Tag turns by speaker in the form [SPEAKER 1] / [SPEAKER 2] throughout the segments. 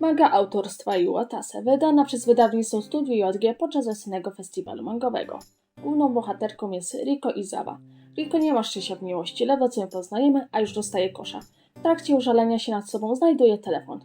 [SPEAKER 1] Manga autorstwa Iwatase, wydana przez wydawnictwo Studio JG podczas wiosennego festiwalu mangowego. Główną bohaterką jest Riko Izawa. Riko nie ma szczęścia w miłości, ledwo co ją poznajemy, a już dostaje kosza. W trakcie użalenia się nad sobą znajduje telefon.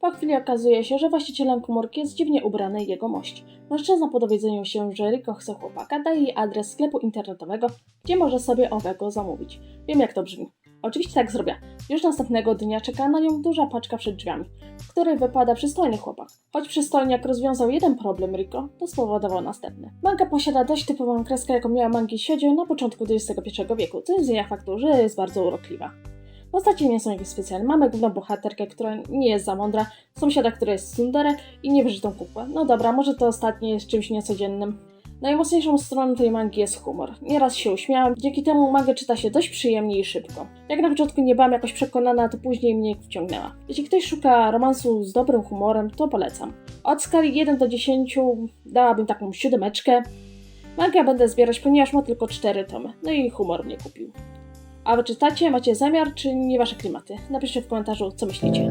[SPEAKER 1] Po chwili okazuje się, że właścicielem komórki jest dziwnie ubrany jego mość. Mężczyzna po dowiedzeniu się, że Riko chce chłopaka, daje jej adres sklepu internetowego, gdzie może sobie owego zamówić. Wiem jak to brzmi. Oczywiście tak zrobię. Już następnego dnia czeka na nią duża paczka przed drzwiami, w której wypada przystojny chłopak. Choć przystojniak rozwiązał jeden problem Riko, to spowodował następny. Manga posiada dość typową kreskę, jaką miała mangi Siodzio na początku XXI wieku, co nie zmienia faktu, że jest bardzo urokliwa. Postacie nie są jakieś specjalne. Mamy główną bohaterkę, która nie jest za mądra, sąsiada, która jest sundere i nie wierzy w tą kukłę. No dobra, może to ostatnie jest czymś niecodziennym. Najmocniejszą stroną tej mangi jest humor. Nieraz się uśmiałam, dzięki temu mangę czyta się dość przyjemnie i szybko. Jak na początku nie byłam jakoś przekonana, to później mnie wciągnęła. Jeśli ktoś szuka romansu z dobrym humorem, to polecam. Od skali 1 do 10 dałabym taką siódemeczkę. Manga będę zbierać, ponieważ ma tylko 4 tomy. No i humor mnie kupił. A wy czytacie? Macie zamiar, czy nie wasze klimaty? Napiszcie w komentarzu, co myślicie.